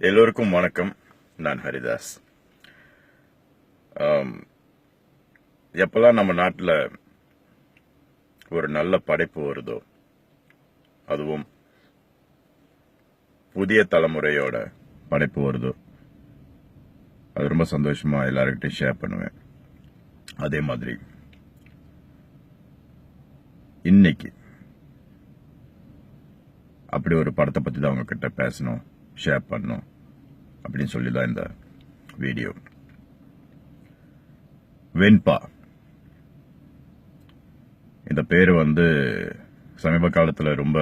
எல்லோருக்கும் வணக்கம். நான் ஹரிதாஸ். எப்பெல்லாம் நம்ம நாட்டில் ஒரு நல்ல படைப்பு வருதோ அதுவும் புதிய தலைமுறையோட படைப்பு வருதோ அது ரொம்ப சந்தோஷமா எல்லாருக்கிட்டையும் ஷேர் பண்ணுவேன். அதே மாதிரி இன்னைக்கு அப்படி ஒரு படத்தை பத்தி தான் உங்ககிட்ட பேசணும். ஷேர் பண்ணும் அப்படின்னு சொல்லி தான் இந்த வீடியோ வெண்பா. இந்த பேர் வந்து சமீப காலத்தில் ரொம்ப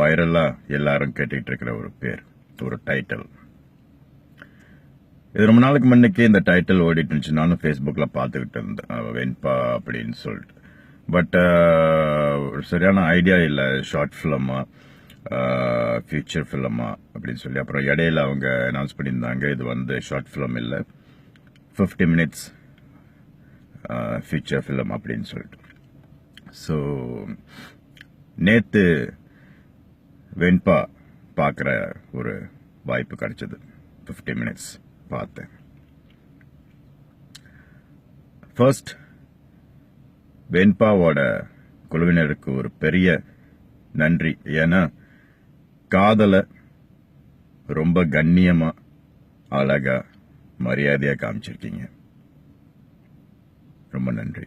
வைரலாக எல்லாரும் கேட்டுக்கிட்டு இருக்கிற ஒரு பேர் ஒரு டைட்டில் இது ரொம்ப நாளுக்கு முன்னுக்கே இந்த டைட்டில் ஓடிட்டு இருந்துச்சு. நானும் ஃபேஸ்புக்கில் பார்த்துக்கிட்டு இருந்தேன். வெண்பா அப்படின்னு சொல்லிட்டு. பட் சரியான ஐடியா இல்லை. ஷார்ட் ஃபிலிமாக ஃபியூச்சர் ஃபிலிமா அப்படின்னு சொல்லி. அப்புறம் இடையில அவங்க அனௌன்ஸ் பண்ணியிருந்தாங்க இது வந்து ஷார்ட் ஃபிலிம் இல்லை. ஃபிஃப்டி மினிட்ஸ் ஃபியூச்சர் ஃபிலிம் அப்படின்னு சொல்லிட்டு. ஸோ நேற்று வெண்பா பார்க்குற ஒரு வாய்ப்பு கிடைச்சது. ஃபிஃப்டி மினிட்ஸ் பார்த்தேன். ஃபர்ஸ்ட் வெண்பாவோட குழுவினருக்கு ஒரு பெரிய நன்றி. ஏன்னா காதலை ரொம்ப கண்ணியமா அழகா மரியாதையா காமிச்சிருக்கீங்க. ரொம்ப நன்றி.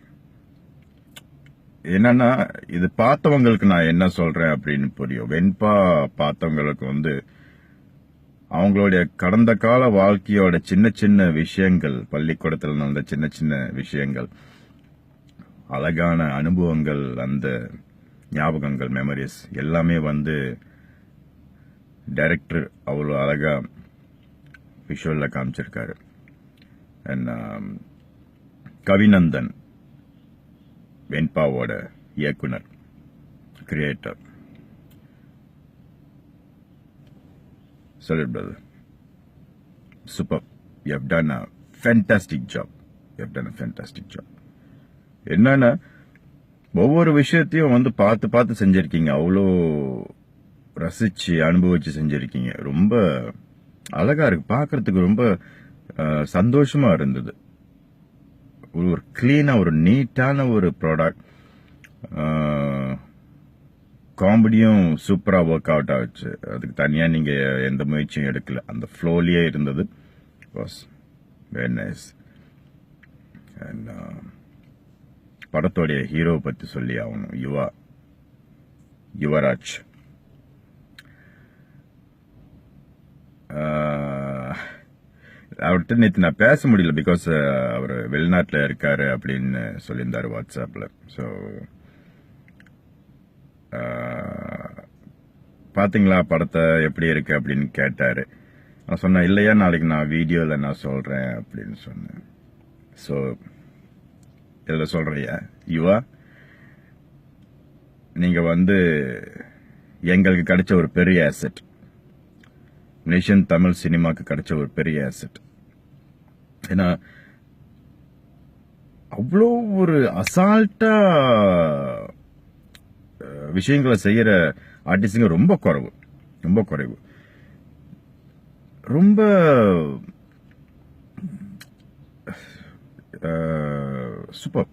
என்னன்னா இது பார்த்தவங்களுக்கு நான் என்ன சொல்றேன் அப்படின்னு புரியும். வெண்பா பார்த்தவங்களுக்கு வந்து அவங்களுடைய கடந்த கால வாழ்க்கையோட சின்ன சின்ன விஷயங்கள் பள்ளிக்கூடத்தில் நடந்த சின்ன சின்ன விஷயங்கள் அழகான அனுபவங்கள் அந்த ஞாபகங்கள் மெமரிஸ் எல்லாமே வந்து டைரக்டர் அவ்வளோ அழகாக விஷுவலில் காமிச்சிருக்காரு. அண்ட் um, கவிநந்தன் வெண்பாவோட இயக்குனர் creator Salute, brother super you have done a fantastic job. You have done a fantastic என்னன்னா ஒவ்வொரு விஷயத்தையும் வந்து பார்த்து பார்த்து செஞ்சுருக்கீங்க. அவ்வளோ ரசிச்சு அனுபவிச்சு செஞ்சிருக்கீங்க. ரொம்ப அழகா இருக்கு. பார்க்கறதுக்கு ரொம்ப சந்தோஷமாக சந்தோஷமா இருந்தது. ஒரு ஒரு கிளீனா ஒரு நீட்டான ஒரு ப்ராடக்ட் காமெடியும் சூப்பரா ஒர்க் அவுட் ஆச்சு. அதுக்கு தனியா நீங்க எந்த முயற்சியும் எடுக்கல. அந்த ஃப்ளோலயே இருந்தது. வாஸ் வெரி நைஸ் அண்ட் படத்தோடைய ஹீரோ பத்தி சொல்லி ஆகணும். யுவா யுவராஜ். அவர்கிட்ட நேற்று நான் பேச முடியல பிகாஸ் அவர் வெளிநாட்டில் இருக்காரு அப்படின்னு சொல்லியிருந்தாரு வாட்ஸ்அப்பில் ஸோ பார்த்தீங்களா படத்தை எப்படி இருக்கு அப்படின்னு கேட்டார். நான் சொன்னேன் இல்லையா நாளைக்கு நான் வீடியோவில் நான் சொல்கிறேன் அப்படின்னு சொன்னேன். ஸோ இதில் சொல்கிறியா யுவா நீங்கள் வந்து எங்களுக்கு கிடைச்ச ஒரு பெரிய ஆசெட் நேஷன் தமிழ் சினிமாவுக்கு கிடைச்ச ஒரு பெரிய ஆசெட் ஏன்னா அவ்வளோ ஒரு அசால்ட்டா விஷயங்களை செய்கிற ஆர்டிஸ்டுங்க ரொம்ப குறைவு. ரொம்ப குறைவு. ரொம்ப சூப்பர்.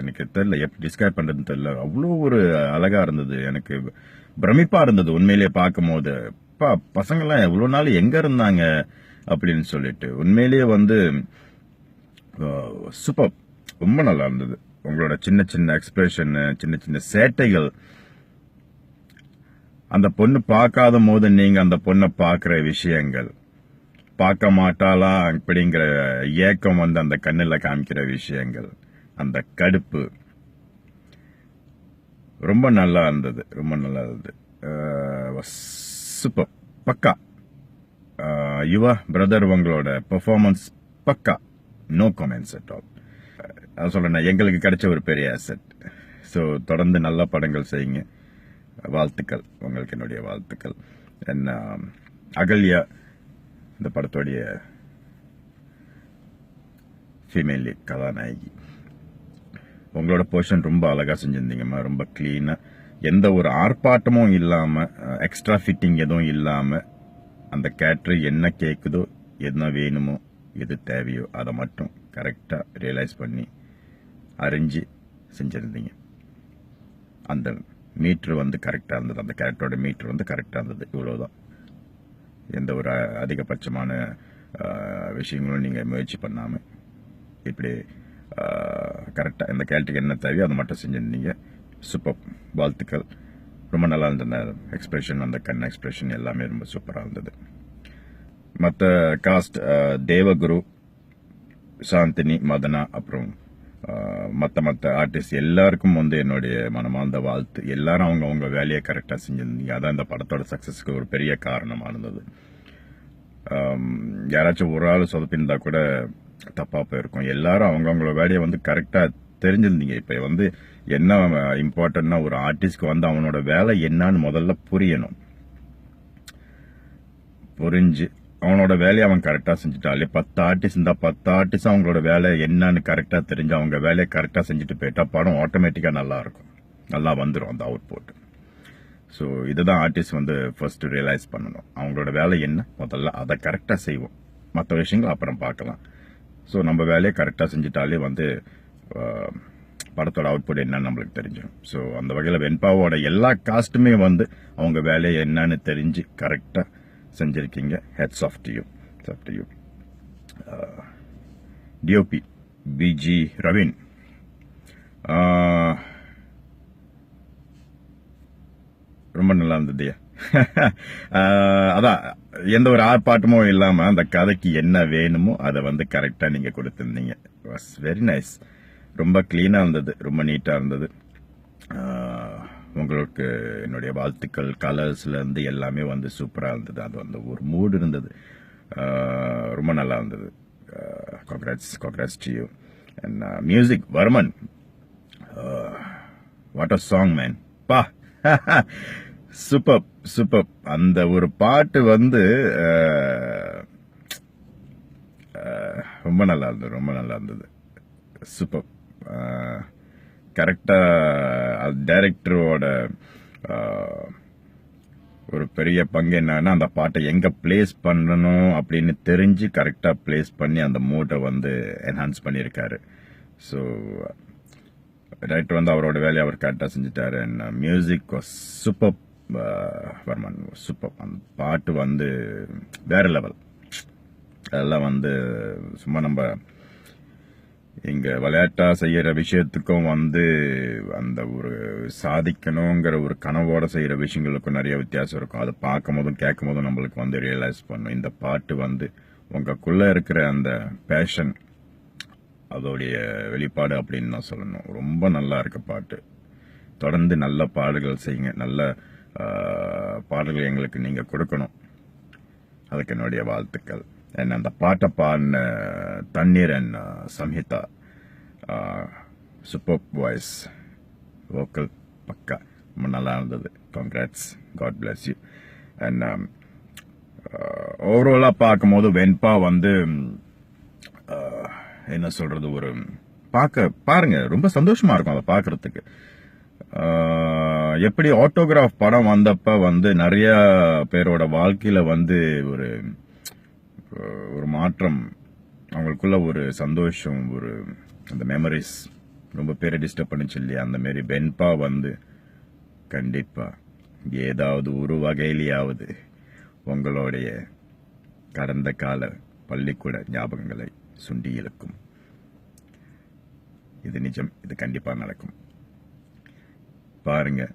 எனக்கு தெரில எப்படி டிஸ்கிரைப் பண்ணுறதுன்னு தெரில அவ்வளோ ஒரு அழகாக இருந்தது. எனக்கு பிரமிப்பாக இருந்தது உண்மையிலேயே பார்க்கும் போது பா பசங்கள்லாம் எவ்வளோ நாள் எங்கே இருந்தாங்க? அப்படின்னு சொல்லிட்டு. உண்மையிலேயே வந்து சூப்பர் ரொம்ப நல்லா இருந்தது. உங்களோட சின்ன சின்ன எக்ஸ்பிரஷன் சின்ன சின்ன சேட்டைகள். அந்த பொண்ணு பார்க்காத போது நீங்க அந்த பொண்ணை பார்க்குற விஷயங்கள். பார்க்க மாட்டாளா அப்படிங்கிற ஏக்கம் வந்து அந்த கண்ணில் காமிக்கிற விஷயங்கள். அந்த கடுப்பு. ரொம்ப நல்லா இருந்தது. ரொம்ப நல்லா இருந்தது. சூப்பர் பக்கா. யுவா பிரதர் உங்களோட பெர்ஃபார்மன்ஸ் பக்கா? நோ கமெண்ட்ஸ் அட் ஆல் நான் சொல்றேன் எங்களுக்கு கிடைச்ச ஒரு பெரிய அசெட் ஸோ தொடர்ந்து நல்ல படங்கள் செய்யுங்க. வாழ்த்துக்கள் உங்களுக்கு என்னுடைய வாழ்த்துக்கள். என்ன அகல்யா இந்த படத்துடைய ஃபீமேல் கதாநாயகி. உங்களோட போர்ஷன் ரொம்ப அழகாக செஞ்சிருந்தீங்கம்மா. ரொம்ப க்ளீனாக எந்த ஒரு ஆர்ப்பாட்டமும் இல்லாமல் எக்ஸ்ட்ரா ஃபிட்டிங் எதுவும் இல்லாமல் அந்த கேரக்டர் என்ன கேட்குதோ என்ன வேணுமோ எது தேவையோ அதை மட்டும் கரெக்டாக ரியலைஸ் பண்ணி அறிஞ்சு செஞ்சுருந்தீங்க. அந்த மீட்ரு வந்து கரெக்டாக இருந்தது. அந்த கேரக்டரோட மீட்ரு வந்து கரெக்டாக இருந்தது. இவ்வளோதான் எந்த ஒரு அதிகபட்சமான விஷயங்களும் நீங்கள் முயற்சி பண்ணாமல் இப்படி கரெக்டாக இந்த கேரக்டருக்கு என்ன தேவையோ அதை மட்டும் செஞ்சுருந்தீங்க. சூப்பர். வாழ்த்துக்கள். ரொம்ப நல்லா இருந்தது எக்ஸ்பிரஷன் அந்த கண் எக்ஸ்பிரஷன் எல்லாமே ரொம்ப சூப்பராக இருந்தது. மற்ற காஸ்ட் தேவகுரு சாந்தினி மதனா அப்புறம் மற்ற மற்ற ஆர்டிஸ்ட் எல்லாருக்கும் வந்து என்னுடைய மனமார்ந்த வாழ்த்து. எல்லாரும் அவங்க அவங்க வேலையை கரெக்டாக செஞ்சிருந்தீங்க. அதான் இந்த படத்தோட சக்ஸஸ்க்கு ஒரு பெரிய காரணமாக இருந்தது. யாராச்சும் ஒரு ஆள் சொதப்பிருந்தா கூட தப்பாக போயிருக்கும். எல்லாரும் அவங்கவுங்களோட வேலையை வந்து கரெக்டாக தெரிஞ்சிருந்தீங்க. இப்போ வந்து என்ன இம்பார்ட்டன்னா ஒரு ஆர்டிஸ்ட்க்கு வந்து அவனோட வேலை என்னன்னு முதல்ல புரியணும். புரிஞ்சு அவனோட வேலையை அவன் கரெக்டாக செஞ்சுட்டாலே பத்து ஆர்டிஸ்ட் இருந்தால் பத்து ஆர்டிஸ்ட் அவங்களோட வேலை என்னன்னு கரெக்டாக தெரிஞ்சு அவங்க வேலையை கரெக்டாக செஞ்சுட்டு போயிட்டா படம் ஆட்டோமேட்டிக்காக நல்லா இருக்கும். நல்லா வந்துடும் அந்த அவுட் புட் ஸோ இதுதான் ஆர்டிஸ்ட் வந்து ஃபர்ஸ்ட் ரியலைஸ் பண்ணணும். அவங்களோட வேலை என்ன? முதல்ல அதை கரெக்டாக செய்வோம். மற்ற விஷயங்கள் அப்புறம் பார்க்கலாம். ஸோ நம்ம வேலையை கரெக்டாக செஞ்சுட்டாலே வந்து படத்தோட அவுட்புட் என்னன்னு நம்மளுக்கு தெரிஞ்சிடும். ஸோ அந்த வகையில் வெண்பாவோட எல்லா காஸ்ட்டுமே வந்து அவங்க வேலையை என்னன்னு தெரிஞ்சு கரெக்டாக செஞ்சிருக்கீங்க. Hats off to you off to DOP PG Raveen ஆஹ், ரொம்ப நல்லா இருந்தது. ஆஹ் uh, அதான் எந்த ஒரு ஆர்ப்பாட்டமும் இல்லாம அந்த கதைக்கு என்ன வேணுமோ அதை வந்து கரெக்டா நீங்க கொடுத்துருந்தீங்க. வாஸ் வெரி நைஸ் ரொம்ப க்ளீனாக இருந்தது ரொம்ப நீட்டாக இருந்தது. உங்களுக்கு என்னுடைய வாழ்த்துக்கள் கலர்ஸ்லேருந்து எல்லாமே வந்து சூப்பராக இருந்தது. அது வந்து ஒரு மூடு இருந்தது. ரொம்ப நல்லா இருந்தது. Congrats congrats to and music Varman what a song man பா. சூப்பர் சூப்பர் அந்த ஒரு பாட்டு வந்து ரொம்ப நல்லா இருந்தது ரொம்ப நல்லா இருந்தது. சூப்பர் கரெக்டாக டைரக்டரோட ஒரு பெரிய பங்கு என்னன்னா அந்த பாட்டை எங்கே பிளேஸ் பண்ணணும் அப்படின்னு தெரிஞ்சு கரெக்டாக பிளேஸ் பண்ணி அந்த மூட்டை வந்து என்ஹான்ஸ் பண்ணியிருக்காரு. ஸோ டைரக்டர் வந்து அவரோட வேலையை அவர் கரெக்டாக செஞ்சுட்டாரு. And music super Varman super அந்த பாட்டு வந்து வேற லெவல் அதெல்லாம் வந்து சும்மா நம்ம இங்கே விளையாட்டாக செய்கிற விஷயத்துக்கும் வந்து அந்த ஒரு சாதிக்கணுங்கிற ஒரு கனவோடு செய்கிற விஷயங்களுக்கும் நிறைய வித்தியாசம் இருக்கும். அதை பார்க்கும் போதும் கேட்கும் போதும் நம்மளுக்கு வந்து ரியலைஸ் பண்ணும். இந்த பாட்டு வந்து உங்களுக்குள்ளே இருக்கிற அந்த பேஷன் அதோடைய வெளிப்பாடு அப்படின்னு தான் சொல்லணும். ரொம்ப நல்லா இருக்க பாட்டு. தொடர்ந்து நல்ல பாடல்கள் செய்யுங்க. நல்ல பாடல்கள் எங்களுக்கு நீங்கள் கொடுக்கணும். அதுக்கு என்னுடைய வாழ்த்துக்கள். அண்ட் அந்த பாட்டை பாடின தண்ணீர் and Samhitha super voice vocal பக்கா. ரொம்ப நல்லா இருந்தது. Congrats god bless you and ஓவராலாக பார்க்கும்போது வெண்பா வந்து என்ன சொல்கிறது ஒரு பார்க்க பாருங்க ரொம்ப சந்தோஷமாக இருக்கும் அதை பார்க்குறதுக்கு. எப்படி ஆட்டோகிராஃப் படம் வந்தப்ப வந்து நிறைய பேரோட வாழ்க்கையில் வந்து ஒரு ஒரு மாற்றம் அவங்களுக்குள்ள ஒரு சந்தோஷம் ஒரு அந்த மெமரிஸ் ரொம்ப பேரை டிஸ்டர்ப் பண்ணுச்சு இல்லையா? அந்த மாரி வெண்பா வந்து கண்டிப்பாக ஏதாவது ஒரு வகையிலேயாவது உங்களுடைய கடந்த கால பள்ளிக்கூட ஞாபகங்களை சுண்டி இழுக்கும். இது நிஜம் இது கண்டிப்பாக நடக்கும். பாருங்க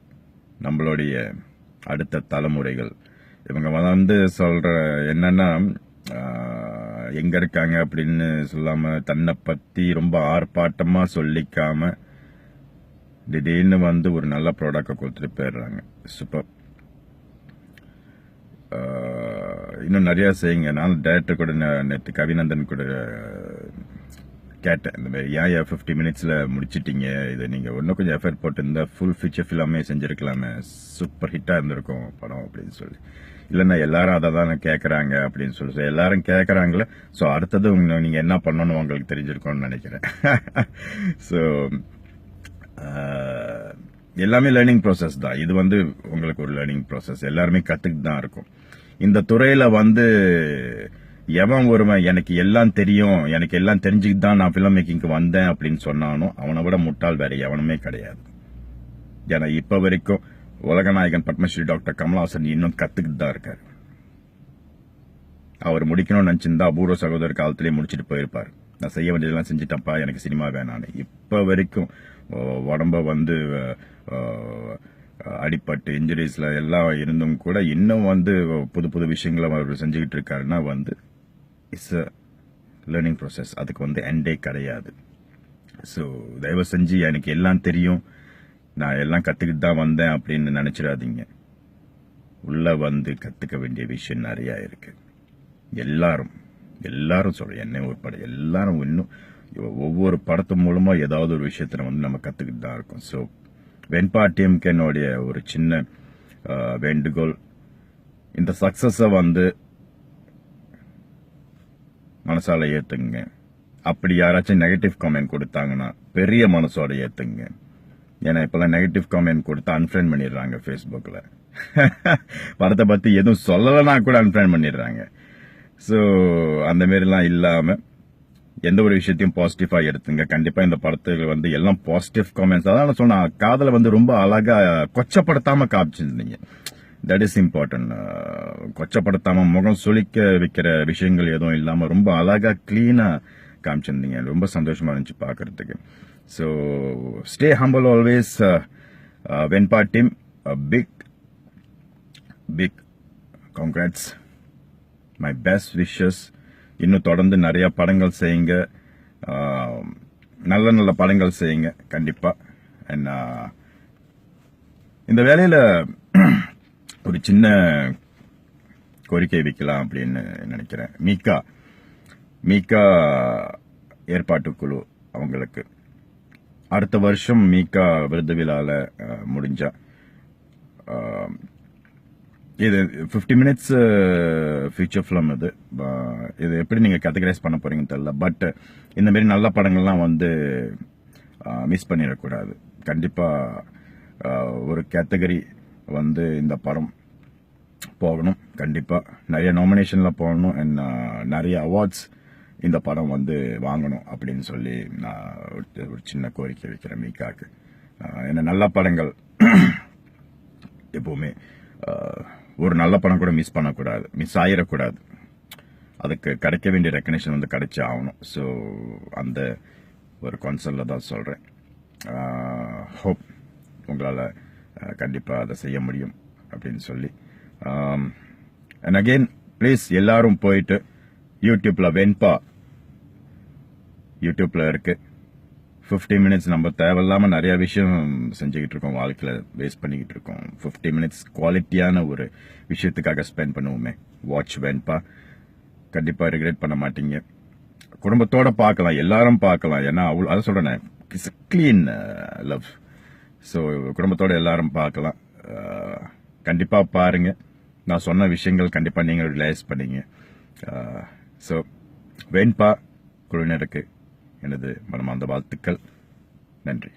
நம்மளுடைய அடுத்த தலைமுறைகள் இவங்க வந்து சொல்கிற என்னென்னா எங்க இருக்காங்க அப்படின்னு சொல்லாம தன்னை பத்தி ரொம்ப ஆர்ப்பாட்டமா சொல்லிக்காம திடீர்னு வந்து ஒரு நல்ல ப்ராடக்டை கொடுத்துட்டு போயிடுறாங்க. சூப்பர் இன்னும் நிறையா செய்யுங்க. நான் டேரக்டர் கூட நேற்று கவிநந்தன் கூட கேட்டேன். இந்த மாதிரி ஏன் ஏன் ஃபிஃப்டி மினிட்ஸில் முடிச்சிட்டிங்க? இதை நீங்கள் இன்னும் கொஞ்சம் எஃபர்ட் போட்டு ஃபுல் ஃபீச்சர் ஃபில்லாமே செஞ்சுருக்கலாமே. சூப்பர் ஹிட்டாக இருந்திருக்கும் படம் அப்படின்னு சொல்லி. இல்லைன்னா எல்லாரும் அதை தானே கேட்குறாங்க அப்படின்னு சொல்லி ஸோ எல்லாரும் கேட்குறாங்களே ஸோ அடுத்தது உங்க- என்ன பண்ணணும்னு உங்களுக்கு தெரிஞ்சிருக்கோன்னு நினைக்கிறேன். ஸோ எல்லாமே லேர்னிங் ப்ராசஸ் தான். இது வந்து உங்களுக்கு ஒரு லேர்னிங் ப்ராசஸ் எல்லாருமே கற்றுக்கிட்டு தான் இருக்கும். இந்த துறையில் வந்து எவன் ஒருவன் எனக்கு எல்லாம் தெரியும் எனக்கு எல்லாம் தெரிஞ்சுக்கிட்டு தான் நான் ஃபிலிம் மேக்கிங்க்கு வந்தேன் அப்படின்னு சொன்னானோ அவனை விட முட்டாள் வேற எவனுமே கிடையாது. ஏன்னா இப்போ வரைக்கும் உலகநாயகன் பத்மஸ்ரீ டாக்டர் கமலஹாசன் இன்னும் கத்துக்கிட்டு தான் இருக்காரு. அவர் முடிக்கணும்னு நினச்சிருந்தா அபூர்வ சகோதரர் காலத்திலேயே முடிச்சிட்டு போயிருப்பார். நான் செய்ய வேண்டியதெல்லாம் செஞ்சுட்டப்பா எனக்கு சினிமா வேணான்னு. இப்போ வரைக்கும் உடம்ப வந்து அடிப்பட்டு இன்ஜுரிஸில் எல்லாம் இருந்தும் கூட இன்னும் வந்து புது புது விஷயங்களை அவர் செஞ்சுக்கிட்டு இருக்காருன்னா வந்து இட்ஸ் அ லேர்னிங் ப்ராசஸ் அதுக்கு வந்து எண்டே கிடையாது. ஸோ தயவு செஞ்சு எனக்கு எல்லாம் தெரியும். நான் எல்லாம் கற்றுக்கிட்டு தான் வந்தேன் அப்படின்னு நினச்சிடாதீங்க. உள்ளே வந்து கற்றுக்க வேண்டிய விஷயம் நிறையா இருக்குது எல்லாரும் எல்லாரும் சொல்கிறேன் என்ன உட்பட எல்லாரும் இன்னும் ஒவ்வொரு படத்து மூலமாக ஏதாவது ஒரு விஷயத்தை வந்து நம்ம கற்றுக்கிட்டு தான் இருக்கோம். ஸோ வெண்பாட்டியம்க்கு என்னுடைய ஒரு சின்ன வேண்டுகோள். இந்த சக்சஸை வந்து மனசால ஏற்றுங்க அப்படி யாராச்சும் நெகட்டிவ் கமெண்ட் கொடுத்தாங்கன்னா பெரிய மனசோட ஏற்றுங்க ஏன்னா இப்பெல்லாம் நெகட்டிவ் காமெண்ட் கொடுத்து அன்ஃப்ரெண்ட் பண்ணிடுறாங்க ஃபேஸ்புக்கில் படத்தை பற்றி எதுவும் சொல்லலைன்னா கூட அன்ஃப்ரெண்ட் பண்ணிடுறாங்க. ஸோ அந்த மாரிலாம் இல்லாமல் எந்த ஒரு விஷயத்தையும் பாசிட்டிவாக எடுத்துங்க. கண்டிப்பாக இந்த படத்துக்கு வந்து எல்லாம் பாசிட்டிவ் காமெண்ட்ஸ் அதான் சொன்னால் காதலை வந்து ரொம்ப அழகாக கொச்சப்படுத்தாமல் காமிச்சிருந்தீங்க. தட் இஸ் இம்பார்ட்டன்ட் கொச்சப்படுத்தாமல் முகம் சுளிக்க வைக்கிற விஷயங்கள் எதுவும் இல்லாமல் ரொம்ப அழகாக க்ளீனாக காமிச்சிருந்தீங்க. ரொம்ப சந்தோஷமாக இருந்துச்சு பாக்குறதுக்கு so stay uh, uh always team, team big big congrats. My best wishes. இன்னும் தொடர்ந்து நிறைய படங்கள் செய்யுங்க. நல்ல நல்ல படங்கள் செய்யுங்க. கண்டிப்பா. அண்ட் uh, இந்த வேலையில ஒரு சின்ன கோரிக்கை வைக்கலாம் அப்படின்னு நினைக்கிறேன். மீகா மீகா ஏற்பாட்டு குழு அவங்களுக்கு. அடுத்த வருஷம் மீகா விருது விழால முடிஞ்சா. இது 50 மினிட்ஸ் ஃபியூச்சர் ஃபிலிம் இது இது எப்படி நீங்கள் கேட்டகரைஸ் பண்ண போறீங்கன்னு தெரில பட் இந்தமாரி நல்ல படங்கள்லாம் வந்து மிஸ் பண்ணிடக்கூடாது. கண்டிப்பாக ஒரு கேட்டகரி வந்து இந்த படம் போகணும். கண்டிப்பாக நிறைய நாமினேஷனில் போகணும். அண்ட் நிறைய அவார்ட்ஸ் இந்த படம் வந்து வாங்கணும் அப்படின்னு சொல்லி நான் ஒரு- ஒரு சின்ன கோரிக்கை வைக்கிறேன் மீக்காக்கு ஏன்னா நல்ல படங்கள் எப்பவுமே ஒரு நல்ல படம் கூட மிஸ் பண்ணக்கூடாது மிஸ் ஆயிடக்கூடாது அதுக்கு கிடைக்க வேண்டிய ரெக்கனேஷன் வந்து கிடைச்சி ஆகணும். ஸோ அந்த ஒரு கான்சர்ட்ல தான் சொல்கிறேன் ஹோப் உங்களால் கண்டிப்பாக அதை செய்ய முடியும் அப்படின்னு சொல்லி. அண்ட் அகெயின் ப்ளீஸ் எல்லாரும் போயிட்டு யூடியூப்பில் வெண்பா. யூடியூப்பில் இருக்குது ஃபிஃப்டி மினிட்ஸ் நம்ம தேவையில்லாமல் நிறையா விஷயம் செஞ்சுக்கிட்டு இருக்கோம். வாழ்க்கையில் வேஸ்ட் பண்ணிக்கிட்டு இருக்கோம். 50 மினிட்ஸ் குவாலிட்டியான ஒரு விஷயத்துக்காக ஸ்பெண்ட் பண்ணுவோமே. வாட்ச் வென்பா கண்டிப்பாக ரிக்ரெட் பண்ண மாட்டீங்க. குடும்பத்தோட பார்க்கலாம். எல்லாரும் பார்க்கலாம். ஏன்னா அவ்வளோ அதை சொல்கிறேன் இட்ஸ் க்ளீன் லவ் ஸோ குடும்பத்தோட எல்லாரும் பார்க்கலாம். Uh, கண்டிப்பாக பாருங்கள் பாருங்க. நான் சொன்ன விஷயங்கள் கண்டிப்பாக நீங்கள் ரிலைஸ் பண்ணிங்க. Uh, ஸோ வெண்பா குழுவினருக்கு எனது மனமார்ந்த வாழ்த்துக்கள். நன்றி.